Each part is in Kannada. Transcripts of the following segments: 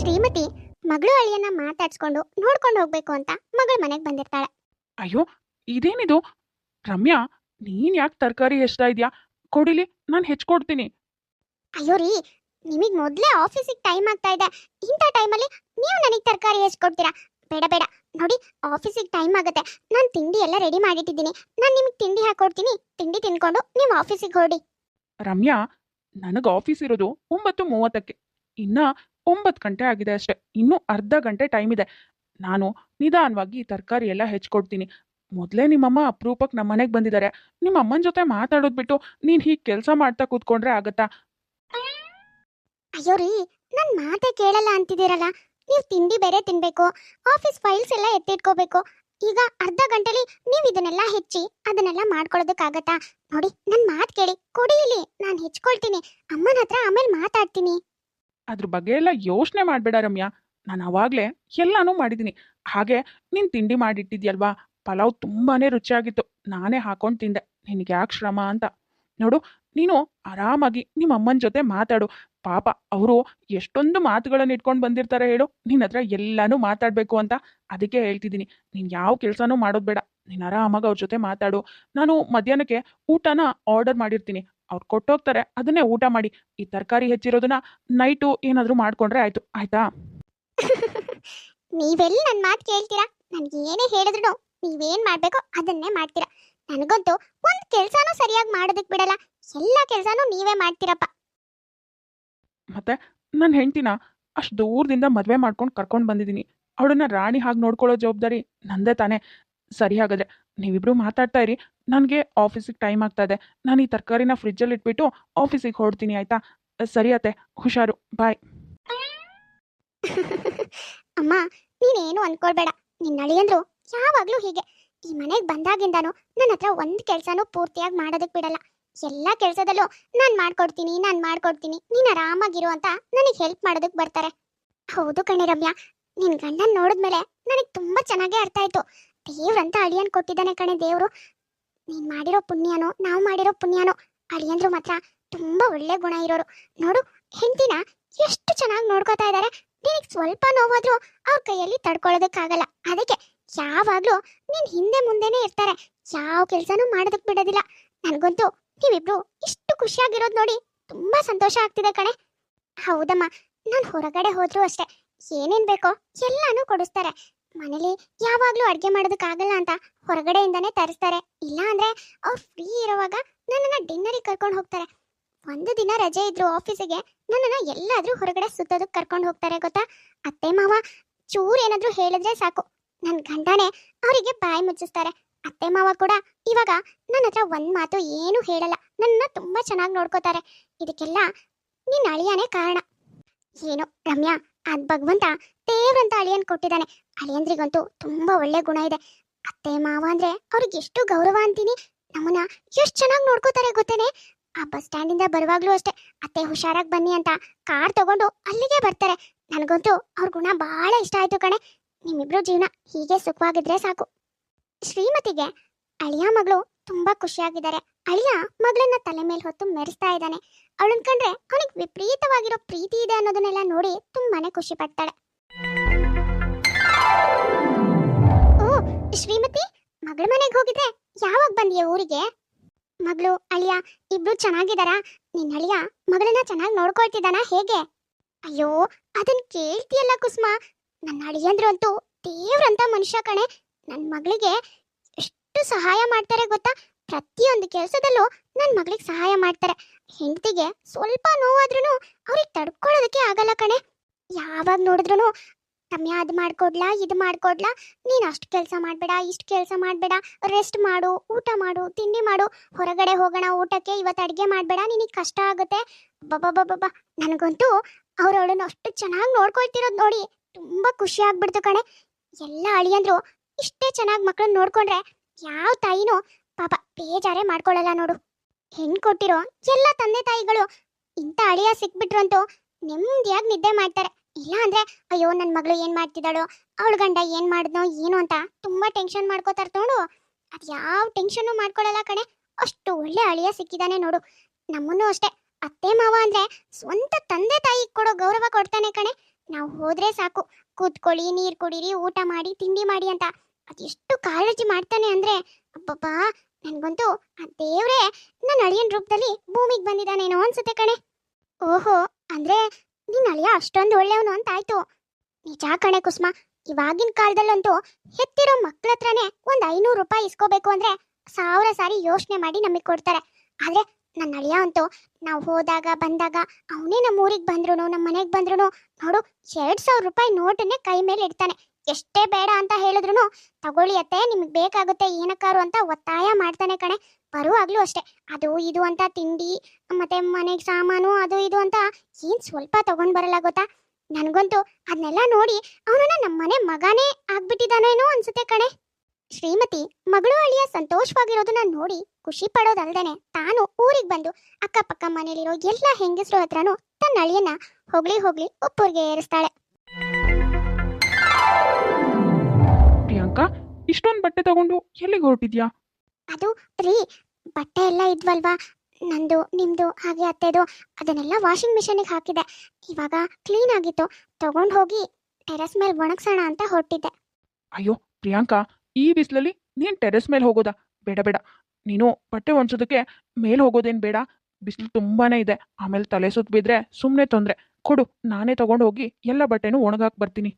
ಶ್ರೀಮತಿ ಮಗಳು ಅಳಿಯನ್ನ ಮಾತಾಡ್ಸ್ಕೊಂಡು ನೋಡ್ಕೊಂಡು ಹೋಗ್ಬೇಕು ಅಂತ ಮಗಳ ಮನೆಗೆ ಬಂದಿರ್ತಾಳೆ. ಅಯ್ಯೋ ಇದೇನಿದು? ರಮ್ಯಾ ನೀನ್ ಯಾಕೆ ತರಕಾರಿ ಎಷ್ಟ ಇದ್ಯಾ? ಕೊಡಿಲಿ ನಾನು ಹೆಚ್ಕೊಡ್ತೀನಿ. ಅಯ್ಯೋ ರೀ ನಿಮಗೆ ಮೊದಲೇ ಆಫೀಸಿಗೆ ಟೈಮ್ ಆಗ್ತಾ ಇದೆ. ಇಂಥ ಟೈಮಲ್ಲಿ ನೀವು ನನಗೆ ತರಕಾರಿ ಕೊಡ್ತೀರಾ ಬೇಡ ಬೇಡ. ನೋಡಿ ಆಫೀಸಿಗೆ ಟೈಮ್ ಆಗುತ್ತೆ. ನಾನು ತಿಂಡಿ ಎಲ್ಲ ರೆಡಿ ಮಾಡಿಟ್ಟಿದ್ದೀನಿ. ನಾನು ನಿಮಗೆ ತಿಂಡಿ ಹಾಕೊಡ್ತೀನಿ. ತಿಂಡಿ ತಿನ್ಕೊಂಡು ನೀವು ಆಫೀಸಿಗೆ ಹೊರಡಿ. ರಮ್ಯಾ ನನಗೆ ಆಫೀಸ್ ಇರೋದು ಒಂಬತ್ತು ಮೂವತ್ತಕ್ಕೆ. ಇನ್ನ ಒಂಬತ್ತು ಗಂಟೆ ಆಗಿದೆ ಅಷ್ಟೆ. ಇನ್ನೂ ಅರ್ಧ ಗಂಟೆ ಟೈಮ್ ಇದೆ. ನಾನು ನಿಧಾನವಾಗಿ ತರಕಾರಿ ಎಲ್ಲ ಹೆಚ್ಕೊಡ್ತೀನಿ. ಮೊದಲೇ ನಿಮ್ಮಮ್ಮ ಅಪರೂಪಕ್ಕೆ ನಮ್ಮ ಮನೆಗೆ ಬಂದಿದ್ದಾರೆ. ನಿಮ್ಮ ಅಮ್ಮನ ಜೊತೆ ಮಾತಾಡೋದು ಬಿಟ್ಟು ನೀನು ಹೀಗೆ ಕೆಲಸ ಮಾಡ್ತಾ ಕೂತ್ಕೊಂಡ್ರೆ ಆಗತ್ತಾ? ಅಯ್ಯೋ ರೀ ನನ್ನ ಮಾತೇ ಕೇಳಲ್ಲ ಅಂತಿದ್ದೀರಲ್ಲ. ನೀವು ತಿಂಡಿ ಬೇರೆ ತಿನ್ಬೇಕು ಆಫೀಸ್ ಫೈಲ್ಸ್ ಎಲ್ಲ ಎತ್ತಿಟ್ಕೋಬೇಕು. ಈಗ ಅರ್ಧ ಗಂಟೆಲಿ ನೀವು ಇದನ್ನೆಲ್ಲ ಹೆಚ್ಚಿ, ಅದನ್ನೆಲ್ಲ ಮಾಡ್ಕೊಳ್ಳೋದಕ್ಕಾಗತ್ತಾ ನೋಡಿ ನನ್ನ ಮಾತು ಕೇಳಿ, ಕೊಡಿ ಇಲ್ಲಿ. ನಾನು ಹೆಚ್ಕೊಳ್ತೀನಿ. ಅಮ್ಮನ ಹತ್ರ ಆಮೇಲೆ ಮಾತಾಡ್ತೀನಿ. ಅದ್ರ ಬಗ್ಗೆ ಎಲ್ಲ ಯೋಚನೆ ಮಾಡಬೇಡ ರಮ್ಯಾ. ನಾನು ಅವಾಗಲೇ ಎಲ್ಲಾನು ಮಾಡಿದ್ದೀನಿ. ಹಾಗೆ ನೀನು ತಿಂಡಿ ಮಾಡಿಟ್ಟಿದ್ಯಲ್ವಾ? ಪಲಾವ್ ತುಂಬಾನೇ ರುಚಿಯಾಗಿತ್ತು. ನಾನೇ ಹಾಕೊಂಡು ತಿಂದೆ. ನಿನಗೆ ಯಾಕೆ ಶ್ರಮ ಅಂತ. ನೋಡು, ನೀನು ಆರಾಮಾಗಿ ನಿಮ್ಮ ಅಮ್ಮನ ಜೊತೆ ಮಾತಾಡು. ಪಾಪ, ಅವರು ಎಷ್ಟೊಂದು ಮಾತುಗಳನ್ನು ಇಟ್ಕೊಂಡು ಬಂದಿರ್ತಾರೆ ಹೇಳು. ನಿನ್ನ ಹತ್ರ ಎಲ್ಲನೂ ಮಾತಾಡಬೇಕು ಅಂತ ಅದಕ್ಕೆ ಹೇಳ್ತಿದ್ದೀನಿ. ನೀನು ಯಾವ ಕೆಲಸನೂ ಮಾಡೋದು ಬೇಡ. ನೀನು ಆರಾಮಾಗಿ ಅವ್ರ ಜೊತೆ ಮಾತಾಡು. ನಾನು ಮಧ್ಯಾಹ್ನಕ್ಕೆ ಊಟನ ಆರ್ಡರ್ ಮಾಡಿರ್ತೀನಿ. ಅವ್ರು ಕೊಟ್ಟೋಗ್ತಾರೆ. ಅದನ್ನೇ ಊಟ ಮಾಡಿ. ಈ ತರಕಾರಿ ಹೆಚ್ಚಿರೋದನ್ನ ನೈಟು ಏನಾದರೂ ಮಾಡ್ಕೊಂಡ್ರೆ ಆಯ್ತು. ಆಯ್ತಾ? ನೀವೆಲ್ಲ ನನ್ನ ಮಾತು ಕೇಳ್ತೀರಾ? ನನಗೆ ಏನೇ ಹೇಳಿದ್ರು ನೀವೇನ್ ಮಾಡ್ಬೇಕೋ ಅದನ್ನೇ ಮಾಡ್ತೀರಾ. ನನಗಂತೂ ಒಂದು ಕೆಲಸನೂ ಸರಿಯಾಗಿ ಮಾಡೋದಕ್ಕೆ ಬಿಡಲ್ಲ. ಎಲ್ಲಾ ಕೆಲಸನೂ ನೀವೇ ಮಾಡ್ತೀರಪ್ಪ. ಮತ್ತೆ ನನ್ನ ಹೆಂಡ್ತಿನ ಅಷ್ಟು ದೂರದಿಂದ ಮದುವೆ ಮಾಡ್ಕೊಂಡು ಕರ್ಕೊಂಡು ಬಂದಿದ್ದೀನಿ ಅವಳನ್ನ ರಾಣಿ ಹಾಗೆ ನೋಡ್ಕೊಳ್ಳೋ ಜವಾಬ್ದಾರಿ ನಂದೇ ತಾನೇ. ಸರಿ ಹಾಗಾದ್ರೆ ನೀವಿಬ್ರು ಮಾತಾಡ್ತಾ ಇರಿ. ನನಗೆ ಆಫೀಸಿಗೆ ಟೈಮ್ ಆಗ್ತಾ ಇದೆ. ನಾನು ಈ ತರಕಾರಿನ ಫ್ರಿಜ್ಜಲ್ಲಿ ಇಟ್ಬಿಟ್ಟು ಆಫೀಸಿಗೆ ಹೊರಡ್ತೀನಿ, ಆಯ್ತಾ? ಸರಿ ಅತ್ತೆ. ಹುಷಾರು. ಬಾಯ್ ಅಮ್ಮ, ನೀನೇನು ಅನ್ಕೊಳ್ಬೇಡ. ನಿನ್ನ ಅಳಿಯಂದ್ರು ಯಾವಾಗ್ಲೂ ಹೀಗೆ. ಈ ಮನೆಗೆ ಬಂದಾಗಿಂದಾನು ನನ್ನ ಹತ್ರ ಒಂದ್ ಕೆಲಸನೂ ಪೂರ್ತಿಯಾಗಿ ಮಾಡೋದಕ್ಕೆ ಬಿಡಲ್ಲ. ಎಲ್ಲ ಕೆಲಸದಲ್ಲೂ ನಾನು ಮಾಡ್ಕೊಡ್ತೀನಿ ನಾನು ಮಾಡ್ಕೊಡ್ತೀನಿ. ನೀನ್ ಆರಾಮಾಗಿರು ಅಂತ ನನಗೆ ಹೆಲ್ಪ್ ಮಾಡೋದಕ್ಕೆ ಬರ್ತಾರೆ. ಹೌದು ಕಣೆ ರಮ್ಯಾ. ನಿನ್ನ ಗಂಡನ ನೋಡಿದ್ಮೇಲೆ ನನಗೆ ತುಂಬಾ ಚೆನ್ನಾಗೇ ಅರ್ಥ ಆಯ್ತು. ದೇವ್ರಂತ ಅಳಿಯನ್ ಕೊಟ್ಟಿದ್ದಾನೆ ಕಣೆ ದೇವ್ರು. ನೀನ್ ಮಾಡಿರೋ ಪುಣ್ಯನೋ, ನಾವು ಮಾಡಿರೋ ಪುಣ್ಯನೋ, ಅಳಿಯಂದ್ರು ಮಾತ್ರ ತುಂಬಾ ಒಳ್ಳೆ ಗುಣ ಇರೋರು. ನೋಡು, ಹೆಂಡತಿನ ಎಷ್ಟು ಚೆನ್ನಾಗಿ ನೋಡ್ಕೋತಾ ಇದ್ದಾರೆ ನಿನಗೆ ಸ್ವಲ್ಪ ನೋವಾದ್ರೂ ಅವ್ರ ಕೈಯಲ್ಲಿ ತಡ್ಕೊಳ್ಳೋದಕ್ಕಾಗಲ್ಲ ಅದಕ್ಕೆ ಯಾವಾಗ್ಲೂ ನಿನ್ ಹಿಂದೆ ಮುಂದೆನೇ ಇರ್ತಾರೆ. ಯಾವ ಕೆಲ್ಸನೂ ಮಾಡೋದಕ್ ಬಿಡೋದಿಲ್ಲ. ನನಗಂತೂ ನೀವಿಬ್ರು ಇಷ್ಟು ಖುಷಿಯಾಗಿರೋದ್ ನೋಡಿ ತುಂಬಾ ಸಂತೋಷ ಆಗ್ತಿದೆ ಕಣೆ. ಹೌದಮ್ಮ, ನಾನು ಹೊರಗಡೆ ಹೋದ್ರು ಅಷ್ಟೇ. ಏನೇನ್ ಬೇಕೋ ಎಲ್ಲಾನು ಕೊಡಿಸ್ತಾರೆ. ಮನೇಲಿ ಯಾವಾಗ್ಲೂ ಅಡ್ಗೆ ಮಾಡೋದಕ್ಕಾಗಲ್ಲ ಅಂತ ಹೊರಗಡೆಯಿಂದಾನೇ ತರಿಸ್ತಾರೆ. ಇಲ್ಲ ಅಂದ್ರೆ ಅವ್ರು ಫ್ರೀ ಇರುವಾಗ ನನ್ನನ್ನ ಡಿನ್ನರಿಗೆ ಕರ್ಕೊಂಡು ಹೋಗ್ತಾರೆ. ಒಂದು ದಿನ ರಜೆ ಇದ್ರು ಆಫೀಸಿಗೆ ನನ್ನನ್ನ ಎಲ್ಲಾದ್ರೂ ಹೊರಗಡೆ ಸುತ್ತೋದಕ್ಕೆ ಕರ್ಕೊಂಡು ಹೋಗ್ತಾರೆ ಗೊತ್ತಾ? ಅತ್ತೆ, ಮಾವ ಚೂರ್ ಏನಾದ್ರೂ ಹೇಳಿದ್ರೆ ಸಾಕು. ನನ್ನ ಗಂಡನೇ ಅವರಿಗೆ ಬಾಯಿ ಮುಚ್ಚಿಸ್ತಾರೆ. ಅತ್ತೆ, ಮಾವ ಕೂಡ ಇವಾಗ ನನ್ನ ಹತ್ರ ಒಂದ್ ಮಾತು ಏನು ಹೇಳಲ್ಲ. ನನ್ನ ತುಂಬಾ ಚೆನ್ನಾಗಿ ನೋಡ್ಕೋತಾರೆ. ಇದಕ್ಕೆಲ್ಲ ನಿನ್ನ ಅಳಿಯಾನೇ ಕಾರಣ. ಏನು, ರಮ್ಯಾ? ಅದ್ ಭಗವಂತ ದೇವ್ರಂತ ಅಳಿಯನ್ ಕೊಟ್ಟಿದ್ದಾನೆ. ಅಳಿಯಂದ್ರಿಗಂತೂ ತುಂಬಾ ಒಳ್ಳೆ ಗುಣ ಇದೆ. ಅತ್ತೆ, ಮಾವ ಅಂದ್ರೆ ಅವ್ರಿಗೆ ಎಷ್ಟು ಗೌರವ ಅಂತೀನಿ. ನಮ್ಮನ್ನ ಎಷ್ಟು ಚೆನ್ನಾಗಿ ನೋಡ್ಕೋತಾರೆ ಗೊತ್ತೇನೆ? ಆ ಬಸ್ ಸ್ಟ್ಯಾಂಡ್ ಇಂದ ಬರುವಾಗ್ಲೂ ಅಷ್ಟೇ. ಅತ್ತೆ, ಹುಷಾರಾಗಿ ಬನ್ನಿ ಅಂತ ಕಾರ್ ತಗೊಂಡು ಅಲ್ಲಿಗೆ ಬರ್ತಾರೆ. ನನಗಂತೂ ಅವ್ರ ಗುಣ ಬಹಳ ಇಷ್ಟ ಆಯ್ತು ಕಣೆ. ನಿಮ್ಮಿಬ್ರು ಜೀವನ ಹೀಗೆ ಸುಖವಾಗಿದ್ರೆ ಸಾಕು. ಶ್ರೀಮತಿಗೆ ಅಳಿಯ ಮಗಳು ತುಂಬಾ ಖುಷಿಯಾಗಿದ್ದಾರೆ. ಅಳಿಯ ಮಗಳನ್ನ ತಲೆ ಮೇಲೆ ಹೊತ್ತು ಮೆರೆಸ್ತಾ ಇದ್ದಾನೆ. ಅವಳನ್ ಕಂಡ್ರೆ ಅವನಿಗೆ ವಿಪರೀತವಾಗಿರೋ ಪ್ರೀತಿ ಇದೆ ಅನ್ನೋದನ್ನೆಲ್ಲ ನೋಡಿ ತುಂಬಾನೇ ಖುಷಿ ಪಡ್ತಾಳೆ. ಓ, ಶ್ರೀಮತಿ, ಮಗಳ ಮನೆಗೆ ಹೋಗಿದ್ರೆ ಯಾವಾಗ ಬಂದಿಯ ಊರಿಗೆ? ಮಗಳು, ಅಳಿಯ ಇಬ್ರು ಚೆನ್ನಾಗಿದಾರಾ? ನಿನ್ನ ಅಳಿಯ ಮಗಳನ್ನ ಚೆನ್ನಾಗಿ ನೋಡ್ಕೊಳ್ತಿದ್ದಾನ ಹೇಗೆ? ಅಯ್ಯೋ, ಅದನ್ ಕೇಳ್ತಿಯಲ್ಲ ಕುಸುಮ. ನನ್ನ ಅಳಿಯಂದ್ರು ಅಂತೂ ದೇವ್ರಂತ ಮನುಷ್ಯ ಕಣೆ. ನನ್ನ ಮಗಳಿಗೆ ಎಷ್ಟು ಸಹಾಯ ಮಾಡ್ತಾರೆ ಗೊತ್ತಾ? ಪ್ರತಿಯೊಂದು ಕೆಲಸದಲ್ಲೂ ನನ್ನ ಮಗಳಿಗೆ ಸಹಾಯ ಮಾಡ್ತಾರೆ. ಹೆಂಡತಿಗೆ ಸ್ವಲ್ಪ ನೋವಾದ್ರೂ ಅವ್ರಿಗೆ ತಡ್ಕೊಳ್ಳೋದಕ್ಕೆ ಆಗಲ್ಲ ಕಣೆ. ಯಾವಾಗ ನೋಡಿದ್ರು ತಮ್ಮ ಅದು ಮಾಡ್ಕೊಡ್ಲಾ, ಇದು ಮಾಡ್ಕೊಡ್ಲಾ, ನೀನು ಅಷ್ಟು ಕೆಲಸ ಮಾಡಬೇಡ, ಇಷ್ಟು ಕೆಲಸ ಮಾಡಬೇಡ, ರೆಸ್ಟ್ ಮಾಡು, ಊಟ ಮಾಡು, ತಿಂಡಿ ಮಾಡು, ಹೊರಗಡೆ ಹೋಗೋಣ, ಊಟಕ್ಕೆ ಇವತ್ತು ಅಡುಗೆ ಮಾಡಬೇಡ, ನಿನಗೆ ಕಷ್ಟ ಆಗುತ್ತೆ. ಬಬ್ಬಬ್ಬಬ್ಬ, ನನಗಂತೂ ಅವ್ರು ಅವಳನ್ನು ಅಷ್ಟು ಚೆನ್ನಾಗಿ ನೋಡ್ಕೊಳ್ತಿರೋದು ನೋಡಿ ತುಂಬ ಖುಷಿ ಆಗ್ಬಿಡ್ತು ಕಣೆ. ಎಲ್ಲ ಅಳಿಯಂದ್ರು ಇಷ್ಟೇ ಚೆನ್ನಾಗಿ ಮಕ್ಕಳನ್ನ ನೋಡ್ಕೊಂಡ್ರೆ ಯಾವ ತಾಯಿನೂ ಪಾಪ ಬೇಜಾರೇ ಮಾಡ್ಕೊಳ್ಳಲ್ಲ ನೋಡು. ಹೆಣ್ ಕೊಟ್ಟಿರೋ ಎಲ್ಲ ತಂದೆ ತಾಯಿಗಳು ಇಂಥ ಅಳಿಯ ಸಿಕ್ಬಿಟ್ರಂತೂ ನೆಮ್ಮದಿಯಾಗಿ ನಿದ್ದೆ ಮಾಡ್ತಾರೆ. ಇಲ್ಲ ಅಂದ್ರೆ ಅಯ್ಯೋ ನನ್ನ ಮಗಳು ಏನ್ ಮಾಡ್ತಿದ್ದಾಳು, ಅವಳ ಗಂಡ ಏನ್ ಮಾಡಿದ್ನೋ ಏನು ಅಂತ ತುಂಬಾ ಟೆನ್ಷನ್ ಮಾಡ್ಕೋತಾರ ತೋಡು ಅದ್ ಯಾವ ಟೆನ್ಷನ್ನು ಮಾಡ್ಕೊಳ್ಳಲ್ಲ ಕಣೆ. ಅಷ್ಟು ಒಳ್ಳೆ ಅಳಿಯ ಸಿಕ್ಕಿದಾನೆ ನೋಡು. ನಮ್ಮನ್ನು ಅಷ್ಟೇ. ಅತ್ತೆ, ಮಾವ ಅಂದ್ರೆ ಸ್ವಂತ ತಂದೆ ತಾಯಿ ಕೊಡೋ ಗೌರವ ಕೊಡ್ತಾನೆ ಕಣೆ. ನಾವು ಹೋದ್ರೆ ಸಾಕು. ಕೂತ್ಕೊಳ್ಳಿ, ನೀರು ಕುಡೀರಿ, ಊಟ ಮಾಡಿ, ತಿಂಡಿ ಮಾಡಿ ಅಂತ. ಅದೆಷ್ಟು ಕಾಳಜಿ ಮಾಡ್ತಾನೆ ಅಂದ್ರೆ, ಅಬ್ಬಬ್ಬಾ ನನ್ಗಂತೂ ಆ ದೇವ್ರೆ ನನ್ನ ಅಳಿಯನ್ ರೂಪದಲ್ಲಿ ಭೂಮಿಗೆ ಬಂದಿದ್ದಾನೇನೋ ಅನ್ಸುತ್ತೆ ಕಣೆ. ಓಹೋ, ಅಂದ್ರೆ ನಿನ್ನ ಅಳಿಯ ಅಷ್ಟೊಂದು ಒಳ್ಳೆಯವನು ಅಂತ ಆಯ್ತು. ನಿಜ ಕಣೆ ಕುಸುಮ, ಇವಾಗಿನ ಕಾಲದಲ್ಲಂತೂ ಹೆತ್ತಿರೋ ಮಕ್ಳ ಹತ್ರನೇ ಒಂದ್ ಐನೂರು ರೂಪಾಯಿ ಇಸ್ಕೋಬೇಕು ಅಂದ್ರೆ ಸಾವಿರ ಸಾರಿ ಯೋಚನೆ ಮಾಡಿ ನಮಗೆ ಕೊಡ್ತಾರೆ. ಆದ್ರೆ ನನ್ನ ಅಳಿಯ ಅಂತೂ ನಾವು ಹೋದಾಗ, ಬಂದಾಗ ಅವನೇ ನಮ್ಮ ಊರಿಗೆ ಬಂದ್ರು ನಮ್ಮ ಮನೆಗೆ ಬಂದ್ರು ನೋಡು, ಎರಡ್ ಸಾವಿರ ರೂಪಾಯಿ ನೋಟನ್ನೇ ಕೈ ಮೇಲೆ ಇಡ್ತಾನೆ. ಎಷ್ಟೇ ಬೇಡ ಅಂತ ಹೇಳಿದ್ರು ತಗೊಳ್ಳಿ ಅತ್ತೆ, ನಿಮ್ಗೆ ಬೇಕಾಗುತ್ತೆ ಏನಕ್ಕಾರು ಅಂತ ಒತ್ತಾಯ ಮಾಡ್ತಾನೆ ಕಣೆ. ಬರುವಾಗ್ಲೂ ಅಷ್ಟೇ. ಅದು ಇದು ಅಂತ ತಿಂಡಿ, ಮತ್ತೆ ಮನೆಗೆ ಸಾಮಾನು, ಅದು ಇದು ಅಂತ ಏನ್ ಸ್ವಲ್ಪ ತಗೊಂಡ್ ಬರಲ್ಲ ಗೊತ್ತಾ? ನನಗಂತೂ ಅದನ್ನೆಲ್ಲ ನೋಡಿ ಅವನನ್ನ ನಮ್ಮ ಮನೆ ಮಗನೇ ಆಗ್ಬಿಟ್ಟಿದ್ದಾನೇನೋ ಅನ್ಸುತ್ತೆ ಕಣೆ. ಶ್ರೀಮತಿ, ಮಗಳು ಅಳಿಯ ಸಂತೋಷವಾಗಿರೋದನ್ನ ನೋಡಿ ಖುಷಿ ಪಡೋದಲ್ದೇನೆ ತಾನು ಊರಿಗೆ ಬಂದು ಅಕ್ಕಪಕ್ಕ ಮನೇಲಿರೋ ಎಲ್ಲ ಹೆಂಗಸರು ಹತ್ರನೂ ತನ್ನ ಅಳಿಯನ್ನ ಹೊಗಳಿ ಹೊಗಳಿ ಉಪ್ಪೂರಿಗೆ ಏರಿಸ್ತಾಳೆ. ಪ್ರಿಯಾಂಕಾ ಇಷ್ಟೊಂದು ಬಟ್ಟೆ ತಗೊಂಡು ಎಲ್ಲಿಗೆ ಹೊರಟಿದ್ಯಾ? ಅದು ರೀ ಬಟ್ಟೆ ಎಲ್ಲ ಇದ್ವಲ್ವಾ? ನಂದು ನಿಮ್ದು ಹಾಗೆ ಅತ್ತೆದು ಅದನ್ನೆಲ್ಲ ವಾಷಿಂಗ್ ಮಿಷಿನಿಗೆ ಹಾಕಿದೆ. ಇವಾಗ ಕ್ಲೀನ್ ಆಗಿತ್ತು. ತಗೊಂಡು ಹೋಗಿ ಟೆರೆಸ್ ಮೇಲೆ ಒಣಗ್ಸೋಣ ಅಂತ ಹೊರಟಿದ್ದೆ. ಅಯ್ಯೋ ಪ್ರಿಯಾಂಕಾ ಈ ಬಿಸಿಲಲ್ಲಿ ನೀನು ಟೆರೆಸ್ ಮೇಲೆ ಹೋಗೋದಾ? ಬೇಡ ಬೇಡ. ನೀನು ಬಟ್ಟೆ ಒಣಸೋದಕ್ಕೆ ಮೇಲೆ ಹೋಗೋದೇನು ಬೇಡ. ಬಿಸಿಲು ತುಂಬಾನೇ ಇದೆ. ಆಮೇಲೆ ತಲೆ ಸುತ್ತ ಬಿದ್ರೆ ಸುಮ್ಮನೆ ತೊಂದರೆ. ಕೊಡು ನಾನೇ ತಗೊಂಡು ಹೋಗಿ ಎಲ್ಲ ಬಟ್ಟೆನೂ ಒಣಗಾಕ್ ಬರ್ತೀನಿ.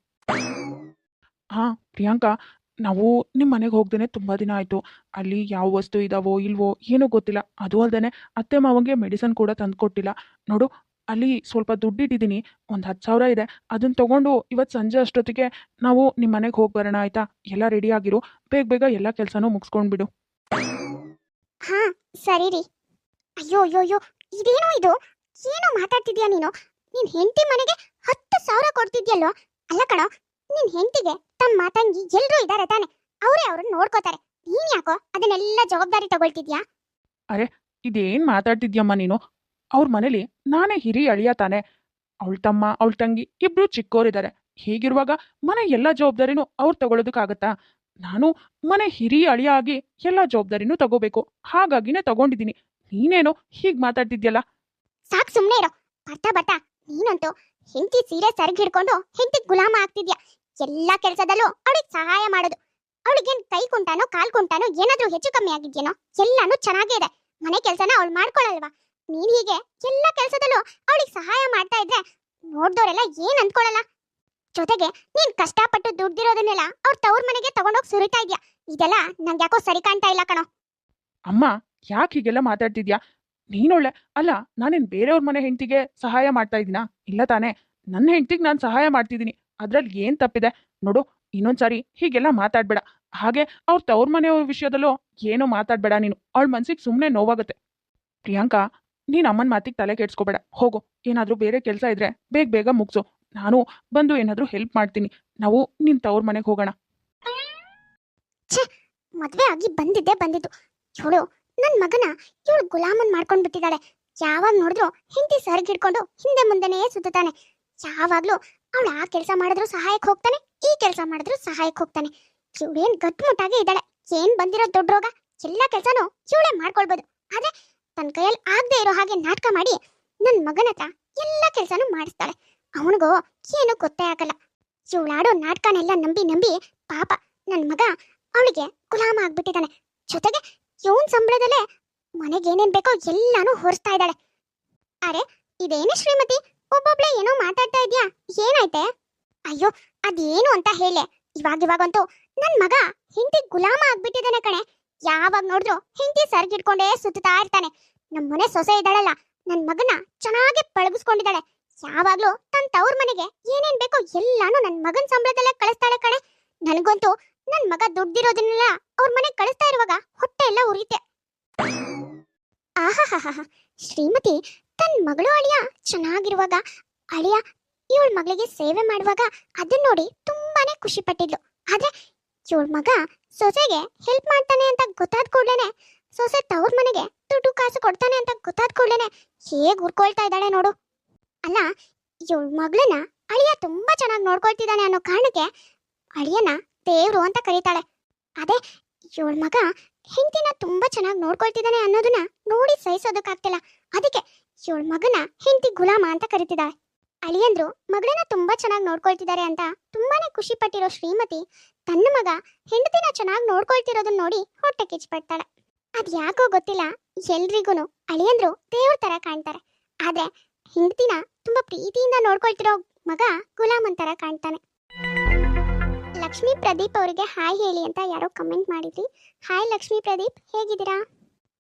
ಹಾಂ ಪ್ರಿಯಾಂಕಾ ನಾವು ನಿಮ್ಮ ಮನೆಗೆ ಹೋಗ್ದೇ ತುಂಬ ದಿನ ಆಯಿತು. ಅಲ್ಲಿ ಯಾವ ವಸ್ತು ಇದಾವೋ, ಇಲ್ವೋ ಏನೂ ಗೊತ್ತಿಲ್ಲ. ಅದು ಅಲ್ಲದೆ ಅತ್ತೆ ಮಾವಂಗೆ ಮೆಡಿಸನ್ ಕೂಡ ತಂದು ಕೊಟ್ಟಿಲ್ಲ. ನೋಡು, ಅಲ್ಲಿ ಸ್ವಲ್ಪ ದುಡ್ಡಿಟ್ಟಿದ್ದೀನಿ ಒಂದು ಹತ್ತು ಸಾವಿರ ಇದೆ. ಅದನ್ನು ತಗೊಂಡು ಇವತ್ತು ಸಂಜೆ ಅಷ್ಟೊತ್ತಿಗೆ ನಾವು ನಿಮ್ಮ ಮನೆಗೆ ಹೋಗಿ ಬರೋಣ ಆಯಿತಾ? ಎಲ್ಲ ರೆಡಿ ಆಗಿರು. ಬೇಗ ಬೇಗ ಎಲ್ಲ ಕೆಲಸನೂ ಮುಗಿಸ್ಕೊಂಡ್ಬಿಡು ಹಾಂ, ಸರಿ ರೀ. ಅಯ್ಯೋ ಅಯ್ಯೋ ಅಯ್ಯೋ, ಇದೇನೋ ಇದು? ಏನೋ ಮಾತಾಡ್ತಿದ್ಯಾ ನೀನು? ನೀನು ಹೆಂಡತಿ ಮನೆಗೆ ಹತ್ತು ಸಾವಿರ ಕೊಡ್ತಿದ್ಯಲ್ಲೋ ಅಲ್ಲ ಕಣೋ ನಿನ್ ಹೆಂಡತಿಗೆ ತಮ್ಮ ತಂಗಿ ಎಲ್ರೂ ಇದ್ದಾರೆ ತಾನೆ ಅವರೇ ಅವ್ರನ್ನ ನೋಡ್ಕೋತಾರೆ. ನೀನ್ ಯಾಕೋ ಅದನ್ನೆಲ್ಲ ಜವಾಬ್ದಾರಿ ತಗೊಳ್ತಿದ್ಯಾ? ಇದೇನು ಮಾತಾಡ್ತಿದ್ಯಮ್ಮ ನೀನು? ಅವ್ರ ಮನೇಲಿ ನಾನೇ ಹಿರಿ ಅಳಿಯ ತಾನೆ. ಅವಳ ತಮ್ಮ ಅವಳ ತಂಗಿ ಇಬ್ರು ಚಿಕ್ಕೋರಿದ್ದಾರೆ ಹೀಗಿರುವಾಗ ಮನೆ ಎಲ್ಲ ಜವಾಬ್ದಾರಿನೂ ಅವ್ರು ತಗೊಳ್ಳೋದಕ್ಕಾಗತ್ತಾ ನಾನು ಮನೆ ಹಿರಿಯ ಅಳಿಯ ಆಗಿ ಎಲ್ಲ ಜವಾಬ್ದಾರಿನೂ ತಗೋಬೇಕು. ಹಾಗಾಗಿನೇ ತಗೊಂಡಿದ್ದೀನಿ. ನೀನೇನೋ ಹೀಗ್ ಮಾತಾಡ್ತಿದ್ಯಲ್ಲ? ಸಾಕ್ ಸುಮ್ನೆ ಇರೋ. ಬರ್ತಾ ಬರ್ತಾ. ನೀನಂತೂ ಹೆಂಡತಿ ಸೀರೆ ಸರಿಗಿಡ್ಕೊಂಡು ಹೆಂಡತಿ ಗುಲಾಮ ಆಗ್ತಿದ್ಯಾ? ಎಲ್ಲಾ ಕೆಲಸದಲ್ಲೂ ಅವಳಿಗೆ ಸಹಾಯ ಮಾಡೋದು. ಅವಳಿಗೇನ್ ಕೈ ಕುಂಟಾನೋ, ಕಾಲ್ ಕುಂಟಾನೋ, ಏನಾದ್ರೂ ಹೆಚ್ಚು ಕಮ್ಮಿ ಆಗಿದ್ಯೇನೋ, ಎಲ್ಲಾನು ಚೆನ್ನಾಗೇ ಇದೆ. ಮನೆ ಕೆಲಸನ ಅವಳು ಮಾಡ್ಕೊಳ್ಳಲ್ವಾ ನೀನ್ ಹೀಗೆ ಎಲ್ಲಾ ಕೆಲಸದಲ್ಲೂ ಅವಳಿಗೆ ಸಹಾಯ ಮಾಡ್ತಾ ಇದ್ರೆ ನೋಡ್ದೋರೆಲ್ಲ ಏನ್ ಅನ್ಕೊಳಲ್ಲ ಜೊತೆಗೆ ನೀನ್ ಕಷ್ಟಪಟ್ಟು ದುಡ್ದಿರೋದನ್ನೆಲ್ಲ ಅವ್ರ ತವ್ರ ಮನೆಗೆ ತಗೊಂಡೋಗಿ ಸುರಿತಾ ಇದ್ಯಾ? ಇದೆಲ್ಲ ನಂಗೆ ಯಾಕೋ ಸರಿ ಕಾಣ್ತಾ ಇಲ್ಲ ಕಣೋ. ಅಮ್ಮ, ಯಾಕೆ ಹೀಗೆಲ್ಲ ಮಾತಾಡ್ತಿದ್ಯಾ? ನೀನೊಳ್ಳೆ ಅಲ್ಲ, ನಾನೇನ್ ಬೇರೆಯವ್ರ ಮನೆ ಹೆಂಡತಿಗೆ ಸಹಾಯ ಮಾಡ್ತಾ ಇದ್ದೀನಾ? ಇಲ್ಲ ತಾನೇ ನನ್ನ ಹೆಂಡತಿಗೆ ನಾನು ಸಹಾಯ ಮಾಡ್ತಿದ್ದೀನಿ. ಅದ್ರಲ್ಲಿ ಏನು ತಪ್ಪಿದೆ? ನೋಡು, ಇನ್ನೊಂದ್ಸಾರಿ ಹೀಗೆಲ್ಲ ಮಾತಾಡ್ಬೇಡ. ಹಾಗೆ ಅವ್ರ ತವ್ರ ಮನೆಯವ್ರ ವಿಷಯದಲ್ಲೂ ಏನೋ ಮಾತಾಡ್ಬೇಡ ನೀನು. ಅವಳ ಮನ್ಸಿಗೆ ಸುಮ್ಮನೆ ನೋವಾಗುತ್ತೆ. ಪ್ರಿಯಾಂಕಾ, ನೀನು ಅಮ್ಮನ ಮಾತಿಗೆ ತಲೆ ಕೆಡ್ಸ್ಕೋಬೇಡ. ಹೋಗು. ಏನಾದರೂ ಬೇರೆ ಕೆಲಸ ಇದ್ರೆ ಬೇಗ ಬೇಗ ಮುಗಿಸು. ನಾನು ಬಂದು ಏನಾದರೂ ಹೆಲ್ಪ್ ಮಾಡ್ತೀನಿ. ನಾವು ನಿನ್ನ ತವ್ರ ಮನೆಗೆ ಹೋಗೋಣ. ಮದ್ವೆ ಆಗಿ ಬಂದಿದ್ದೆ ಬಂದಿದ್ದು. ಇವಳು ನನ್ ಮಗನ ಇವಳು ಗುಲಾಮನ್ ಮಾಡ್ಕೊಂಡ್ ಬಿಟ್ಟಿದ್ದಾಳೆ. ಯಾವಾಗ ನೋಡಿದ್ರು ಹಿಂದಿ ಸರ್ಗಿಡ್ಕೊಂಡು ಹಿಂದೆ ಮುಂದೆನೇ ಸುತ್ತಾನೆ ಯಾವಾಗ್ಲೂ ಅವಳು ಆ ಕೆಲಸ ಮಾಡಿದ್ರು ಸಹಾಯಕ್ಕೆ ಹೋಗ್ತಾನೆ, ಈ ಕೆಲಸ ಮಾಡಿದ್ರು ಸಹಾಯಕ್ಕೆ ಹೋಗ್ತಾನೆ. ಇವಳೇನ್ ಗಟ್ಮುಟ್ಟಾಗಿ ಇದ್ದಾಳೆ, ಏನ್ ಬಂದಿರೋ ದೊಡ್ಡ ರೋಗ, ಎಲ್ಲಾ ಕೆಲಸನೂ ಇವಳೇ ಮಾಡ್ಕೊಳ್ಬೋದು. ಆದ್ರೆ ತನ್ನ ಕೈಯಲ್ಲಿ ಆಗದೆ ಇರೋ ಹಾಗೆ ನಾಟಕ ಮಾಡಿ ನನ್ ಮಗನ ಹತ್ರ ಎಲ್ಲಾ ಕೆಲ್ಸನೂ ಮಾಡಿಸ್ತಾಳೆ. ಅವನಿಗೂ ಏನು ಗೊತ್ತೇ ಆಗಲ್ಲ. ಇವಳಾಡೋ ನಾಟಕನೆಲ್ಲ ನಂಬಿ ನಂಬಿ ಪಾಪ ನನ್ ಮಗ ಅವಳಿಗೆ ಗುಲಾಮ ಆಗ್ಬಿಟ್ಟಿದ್ದಾನೆ. ಜೊತೆಗೆ ಇವನ್ ಸಂಬಳದಲ್ಲೇ ಮನೆಗೆ ಏನೇನ್ ಬೇಕೋ ಎಲ್ಲಾನು ಹೊರಿಸ್ತಾ ಇದ್ದಾಳೆ. ಅರೆ, ಇದೇನೇ ಶ್ರೀಮತಿ? ಒಬ್ಬೊಬ್ಳೆ ಏನೋ ಮಾತಾಡ್ತಾ ಇದ್ಯಾ? ಏನಾಯ್ತೆ? ಅಯ್ಯೋ, ಅದೇನು ಅಂತ ಹೇಳಿ. ಇವಾಗ, ಇವಾಗಂತೂ ನನ್ ಮಗ ಹಿಂದಿ ಗುಲಾಮ ಆಗ್ಬಿಟ್ಟಿದ್ದಾನೆ ಕಣೆ. ಯಾವಾಗ ನೋಡಿದ್ರು ಹಿಂದಿ ಸರ್ಗಿಟ್ಕೊಂಡೇ ಸುತ್ತಾ ಇರ್ತಾನೆ. ನಮ್ ಮನೆ ಸೊಸೆ ಇದ್ದಾಳಲ್ಲ, ನನ್ ಮಗನ ಚೆನ್ನಾಗಿ ಪಳಗಿಸ್ಕೊಂಡಿದ್ದಾಳೆ. ಯಾವಾಗ್ಲೂ ತನ್ ತವ್ರ ಮನೆಗೆ ಏನೇನ್ ಬೇಕೋ ಎಲ್ಲಾನು ನನ್ ಮಗನ್ ಸಂಬಳದಲ್ಲೇ ಕಳಿಸ್ತಾಳೆ ಕಣೆ. ನನಗಂತೂ ನನ್ ಮಗ ದುಡ್ಡಿರೋದನ್ನೆಲ್ಲ ಅವ್ರ ಮನೆಗೆ ಕಳಿಸ್ತಾ ಇರುವಾಗ ಹೊಟ್ಟೆ ಎಲ್ಲ ಉರಿತೆ ಹಾ ಶ್ರೀಮತಿ ತನ್ನ ಮಗಳು ಅಳಿಯ ಚೆನ್ನಾಗಿರುವಾಗ ಅಳಿಯ ಇವಳ ಮಗಳಿಗೆ ಸೇವೆ ಮಾಡುವಾಗ ಅದನ್ನ ನೋಡಿ ತುಂಬಾನೇ ಖುಷಿ ಪಟ್ಟಿದ್ಲು. ಆದ್ರೆ ಇವಳ ಮಗ ಸೊಸೆಗೆ ಹೆಲ್ಪ್ ಮಾಡ್ತಾನೆ ಅಂತ ಗೊತ್ತಾದ ಕೂಡ್ಲೇನೆ, ಸೊಸೆ ತವ್ರ ಮನೆಗೆ ದುಡ್ಡು ಕಾಸು ಕೊಡ್ತಾನೆ ಅಂತ ಗೊತ್ತಾದ ಕೂಡ್ಲೇನೆ ಹೇಗ್ ಉರ್ಕೊಳ್ತಾ ಇದ್ದಾಳೆ ನೋಡು. ಅಲ್ಲ, ಇವಳ ಮಗಳನ್ನ ಅಳಿಯ ತುಂಬಾ ಚೆನ್ನಾಗಿ ನೋಡ್ಕೊಳ್ತಿದ್ದಾನೆ ಅನ್ನೋ ಕಾರಣಕ್ಕೆ ಅಳಿಯನ ದೇವ್ರು ಅಂತ ಕರೀತಾಳೆ. ಅದೇ ಇವಳ ಮಗ ಹೆಂಡತಿನ ತುಂಬಾ ಚೆನ್ನಾಗಿ ನೋಡ್ಕೊಳ್ತಿದ್ದಾನೆ ಅನ್ನೋದನ್ನ ನೋಡಿ ಸಹಿಸೋದಕ್ಕಾಗ್ತಿಲ್ಲ. ಅದಕ್ಕೆ ಇವಳ ಮಗನ ಹೆಂಡತಿ ಗುಲಾಮ ಅಂತ ಕರಿತಿದ್ದಾಳೆ ಅಳಿಯಂದ್ರು ಮಗಳನ್ನ ತುಂಬಾ ಚೆನ್ನಾಗಿ ನೋಡ್ಕೊಳ್ತಿದ್ದಾರೆ ಅಂತ ತುಂಬಾನೇ ಖುಷಿ ಪಟ್ಟಿರೋ ಶ್ರೀಮತಿ ತನ್ನ ಮಗ ಹೆಂಡತಿನ ಚೆನ್ನಾಗಿ ನೋಡ್ಕೊಳ್ತಿರೋದನ್ನ ನೋಡಿ ಹೊಟ್ಟೆ ಕಿಚ್ಪಡ್ತಾಳೆ ಅದ್ ಯಾಕೋ ಗೊತ್ತಿಲ್ಲ ಎಲ್ರಿಗೂ ಅಳಿಯಂದ್ರು ದೇವ್ರ ತರ ಕಾಣ್ತಾರೆ. ಆದ್ರೆ ಹೆಂಡತಿನ ತುಂಬಾ ಪ್ರೀತಿಯಿಂದ ನೋಡ್ಕೊಳ್ತಿರೋ ಮಗ ಗುಲಾಮನ್ ತರ ಕಾಣ್ತಾನೆ. ಲಕ್ಷ್ಮೀ ಪ್ರದೀಪ್ ಅವರಿಗೆ ಹಾಯ್ ಹೇಳಿ ಅಂತ ಯಾರೋ ಕಮೆಂಟ್ ಮಾಡಿದ್ರಿ. ಹಾಯ್ ಲಕ್ಷ್ಮೀ ಪ್ರದೀಪ್, ಹೇಗಿದ್ದೀರಾ?